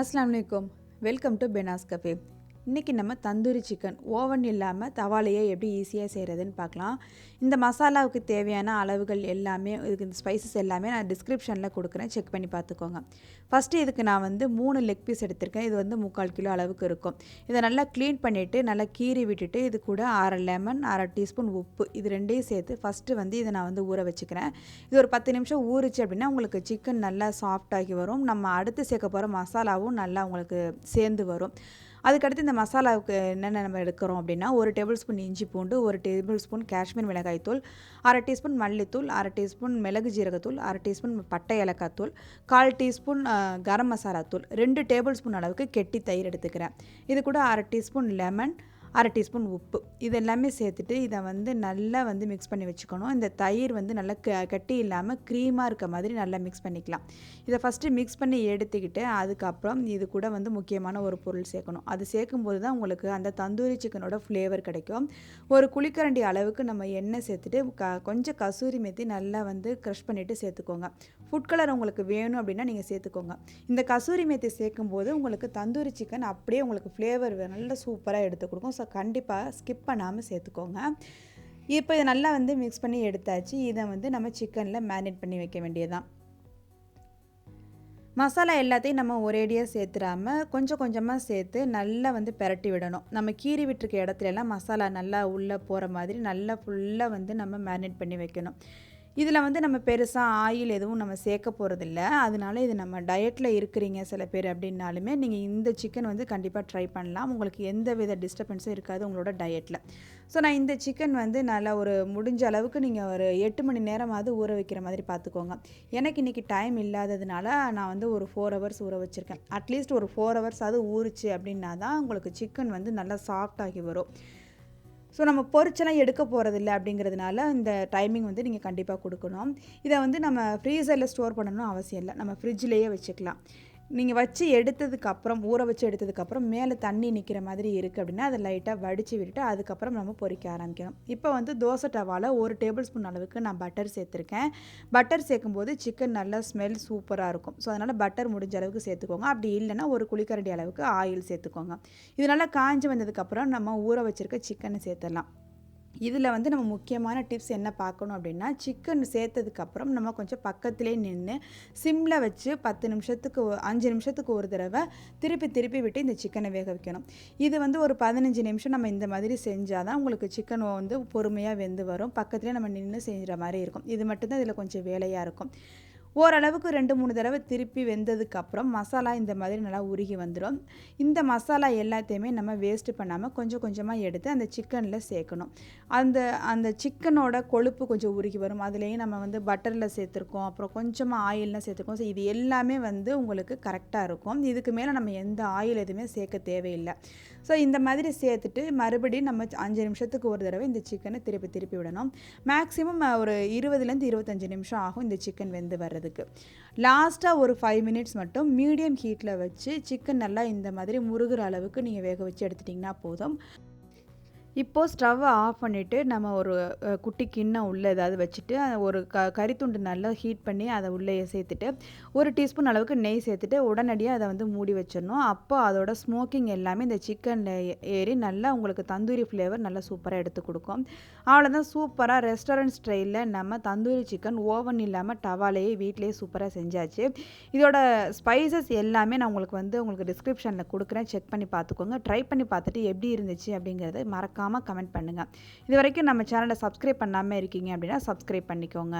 அஸ்லாம் வலைக்கம் welcome to பெனாஸ் cafe. இன்றைக்கி நம்ம தந்தூரி சிக்கன் ஓவன் இல்லாமல் தவாலையே எப்படி ஈஸியாக செய்கிறதுன்னு பார்க்கலாம். இந்த மசாலாவுக்கு தேவையான அளவுகள் எல்லாமே இதுக்கு இந்த ஸ்பைசஸ் எல்லாமே நான் டிஸ்கிரிப்ஷனில் கொடுக்குறேன். செக் பண்ணி பார்த்துக்கோங்க. ஃபஸ்ட்டு இதுக்கு நான் வந்து மூணு லெக் பீஸ் எடுத்திருக்கேன். இது வந்து முக்கால் கிலோ அளவுக்கு இருக்கும். இதை நல்லா க்ளீன் பண்ணிவிட்டு நல்லா கீறி விட்டுட்டு இது கூட அரை லெமன் அரை டீஸ்பூன் உப்பு இது ரெண்டையும் சேர்த்து ஃபஸ்ட்டு வந்து இதை நான் வந்து ஊற வச்சுக்கிறேன். இது ஒரு பத்து நிமிஷம் ஊறிச்சு அப்படின்னா உங்களுக்கு சிக்கன் நல்லா சாஃப்டாகி வரும். நம்ம அடுத்து சேர்க்க போகிற மசாலாவும் நல்லா உங்களுக்கு சேர்ந்து வரும். அதுக்கடுத்து இந்த மசாலாவுக்கு என்னென்ன நம்ம எடுக்கிறோம் அப்படின்னா ஒரு டேபிள் ஸ்பூன் இஞ்சி பூண்டு ஒரு டேபிள் ஸ்பூன் காஷ்மீர் மிளகாய்த்தூள் அரை டீஸ்பூன் மல்லித்தூள் அரை டீஸ்பூன் மிளகு ஜீரகத்தூள் அரை டீஸ்பூன் பட்டை ஏலக்காய் தூள் கால் டீஸ்பூன் கரம் மசாலா தூள் ரெண்டு டேபிள் ஸ்பூன் அளவுக்கு கெட்டி தயிர் எடுத்துக்கிறேன். இது கூட அரை டீஸ்பூன் லெமன் அரை டீஸ்பூன் உப்பு. இது எல்லாமே சேர்த்துட்டு இதை வந்து நல்லா வந்து மிக்ஸ் பண்ணி வச்சுக்கணும். இந்த தயிர் வந்து நல்லா க கட்டி இல்லாமல் க்ரீமாக இருக்க மாதிரி நல்லா மிக்ஸ் பண்ணிக்கலாம். இதை ஃபஸ்ட்டு மிக்ஸ் பண்ணி எடுத்துக்கிட்டு அதுக்கப்புறம் இது கூட வந்து முக்கியமான ஒரு பொருள் சேர்க்கணும். அது சேர்க்கும்போது தான் உங்களுக்கு அந்த தந்தூரி சிக்கனோட ஃப்ளேவர் கிடைக்கும். ஒரு குளிக்கரண்டி அளவுக்கு நம்ம எண்ணெய் சேர்த்துட்டு க கொஞ்சம் கசூரி மெத்தி நல்லா வந்து க்ரஷ் பண்ணிவிட்டு சேர்த்துக்கோங்க. ஃபுட் கலர் உங்களுக்கு வேணும் அப்படின்னா நீங்கள் சேர்த்துக்கோங்க. இந்த கசூரி மேத்தி சேர்க்கும்போது உங்களுக்கு தந்தூரி சிக்கன் அப்படியே உங்களுக்கு ஃப்ளேவர் நல்ல சூப்பராக எடுத்து கொடுக்கும். ஸோ கண்டிப்பாக ஸ்கிப் பண்ணாமல் சேர்த்துக்கோங்க. இப்போ இதை நல்லா வந்து மிக்ஸ் பண்ணி எடுத்தாச்சு. இதை வந்து நம்ம சிக்கனில் மேரினேட் பண்ணி வைக்க வேண்டியதுதான். மசாலா எல்லாத்தையும் நம்ம ஒரேடியாக சேர்த்துடாமல் கொஞ்சம் கொஞ்சமாக சேர்த்து நல்லா வந்து பிரட்டி விடணும். நம்ம கீறி விட்டுருக்க இடத்துல எல்லாம் மசாலா நல்லா உள்ளே போகிற மாதிரி நல்லா ஃபுல்லாக வந்து நம்ம மேரினேட் பண்ணி வைக்கணும். இதில் வந்து நம்ம பெருசாக ஆயில் எதுவும் நம்ம சேர்க்க போகிறதில்ல அதனால இது நம்ம டயட்டில் இருக்கிறீங்க சில பேர் அப்படின்னாலுமே நீங்கள் இந்த சிக்கன் வந்து கண்டிப்பாக ட்ரை பண்ணலாம். உங்களுக்கு எந்த வித டிஸ்டர்பன்ஸும் இருக்காது உங்களோட டயட்டில் ஸோ நான் இந்த சிக்கன் வந்து நல்லா ஒரு முடிஞ்ச அளவுக்கு நீங்கள் ஒரு எட்டு மணி நேரமாவது ஊற வைக்கிற மாதிரி பார்த்துக்கோங்க. எனக்கு இன்றைக்கி டைம் இல்லாததுனால நான் வந்து ஒரு ஃபோர் ஹவர்ஸ் ஊற வச்சுருக்கேன். அட்லீஸ்ட் ஒரு ஃபோர் ஹவர்ஸ் அது ஊறுச்சு அப்படின்னா தான் உங்களுக்கு சிக்கன் வந்து நல்லா சாஃப்டாகி வரும். ஸோ நம்ம பொரிச்செல்லாம் எடுக்க போகிறதில்ல அப்படிங்கிறதுனால இந்த டைமிங் வந்து நீங்கள் கண்டிப்பாக கொடுக்கணும். இதை வந்து நம்ம ஃப்ரீசரில் ஸ்டோர் பண்ணணும் அவசியம் இல்லை. நம்ம ஃப்ரிட்ஜ்லேயே வச்சுக்கலாம். நீங்கள் வச்சு எடுத்ததுக்கப்புறம் ஊற வச்சு எடுத்ததுக்கப்புறம் மேலே தண்ணி நிற்கிற மாதிரி இருக்குது அப்படின்னா அதை லைட்டாக வடித்து விட்டுட்டு அதுக்கப்புறம் நம்ம பொரிக்க ஆரம்பிக்கணும். இப்போ வந்து தோசை டவாவில் ஒரு டேபிள் ஸ்பூன் அளவுக்கு நான் பட்டர் சேர்த்துருக்கேன். பட்டர் சேர்க்கும்போது சிக்கன் நல்லா ஸ்மெல் சூப்பராக இருக்கும். ஸோ அதனால் பட்டர் முடிஞ்ச அளவுக்கு சேர்த்துக்கோங்க. அப்படி இல்லைன்னா ஒரு குளிக்கரண்டி அளவுக்கு ஆயில் சேர்த்துக்கோங்க. இது நல்லா காஞ்சி வந்ததுக்கப்புறம் நம்ம ஊற வச்சுருக்க சிக்கனை சேர்த்துடலாம். இதில் வந்து நம்ம முக்கியமான டிப்ஸ் என்ன பார்க்கணும் அப்படின்னா சிக்கன் சேர்த்ததுக்கப்புறம் நம்ம கொஞ்சம் பக்கத்திலே நின்று சிம்மில் வச்சு பத்து நிமிஷத்துக்கு ஒ- அஞ்சு நிமிஷத்துக்கு ஒரு தடவை திருப்பி திருப்பி விட்டு இந்த சிக்கனை வேக வைக்கணும். இது வந்து ஒரு பதினஞ்சு நிமிஷம் நம்ம இந்த மாதிரி செஞ்சால் தான் உங்களுக்கு சிக்கன் வந்து பொறுமையாக வெந்து வரும். பக்கத்துலேயே நம்ம நின்று செஞ்சுற மாதிரி இருக்கும். இது மட்டும்தான் இதில் கொஞ்சம் வேலையாக இருக்கும். ஓரளவுக்கு ரெண்டு மூணு தடவை திருப்பி வெந்ததுக்கு அப்புறம் மசாலா இந்த மாதிரி நல்லா உருகி வந்துடும் இந்த மசாலா எல்லாத்தையுமே நம்ம வேஸ்ட்டு பண்ணாமல் கொஞ்சம் கொஞ்சமாக எடுத்து அந்த சிக்கனில் சேர்க்கணும். அந்த அந்த சிக்கனோட கொழுப்பு கொஞ்சம் உருகி வரும். அதுலேயும் நம்ம வந்து பட்டரில் சேர்த்துருக்கோம். அப்புறம் கொஞ்சமாக ஆயில்லாம் சேர்த்துருக்கோம். ஸோ இது எல்லாமே வந்து உங்களுக்கு கரெக்டாக இருக்கும். இதுக்கு மேலே நம்ம எந்த ஆயில் எதுவுமே சேர்க்க தேவையில்லை. ஸோ இந்த மாதிரி சேர்த்துட்டு மறுபடியும் நம்ம அஞ்சு நிமிஷத்துக்கு ஒரு தடவை இந்த சிக்கனை திருப்பி திருப்பி விடணும். மேக்ஸிமம் ஒரு இருபதுலேருந்து இருபத்தஞ்சு நிமிஷம் ஆகும் இந்த சிக்கன் வெந்து பண்ணுறதுக்கு லாஸ்ட்டாக ஒரு ஃபைவ் மினிட்ஸ் மட்டும் மீடியம் ஹீட்டில் வச்சு சிக்கன் நல்லா இந்த மாதிரி முருகிற அளவுக்கு நீங்கள் வேக வச்சு எடுத்துட்டிங்கன்னா போதும். இப்போது ஸ்டவ்வை ஆஃப் பண்ணிவிட்டு நம்ம ஒரு குட்டி கிண்ணம் உள்ளே ஏதாவது வச்சுட்டு ஒரு க கறித்துண்டு நல்லா ஹீட் பண்ணி அதை உள்ளே சேர்த்துட்டு ஒரு டீஸ்பூன் அளவுக்கு நெய் சேர்த்துட்டு உடனடியாக அதை வந்து மூடி வச்சிடணும். அப்போ அதோட ஸ்மோக்கிங் எல்லாமே இந்த சிக்கனில் ஏறி நல்லா உங்களுக்கு தந்தூரி ஃப்ளேவர் நல்லா சூப்பராக எடுத்து கொடுக்கும். அவ்வளோதான் சூப்பராக ரெஸ்டாரண்ட் ஸ்டைலில் நம்ம தந்தூரி சிக்கன் ஓவன் இல்லாமல் டவாலேயே வீட்டிலேயே சூப்பராக செஞ்சாச்சு. இதோட ஸ்பைசஸ் எல்லாமே நான் உங்களுக்கு வந்து உங்களுக்கு டிஸ்கிரிப்ஷனில் கொடுக்குறேன். செக் பண்ணி பார்த்துக்கோங்க. ட்ரை பண்ணி பார்த்துட்டு எப்படி இருந்துச்சு அப்படிங்கிறத மறக்காமல் கமெண்ட் பண்ணுங்கள் இது வரைக்கும் நம்ம சேனலை சப்ஸ்கிரைப் பண்ணாமல் இருக்கீங்க அப்படின்னா சப்ஸ்கிரைப் பண்ணிக்கோங்க.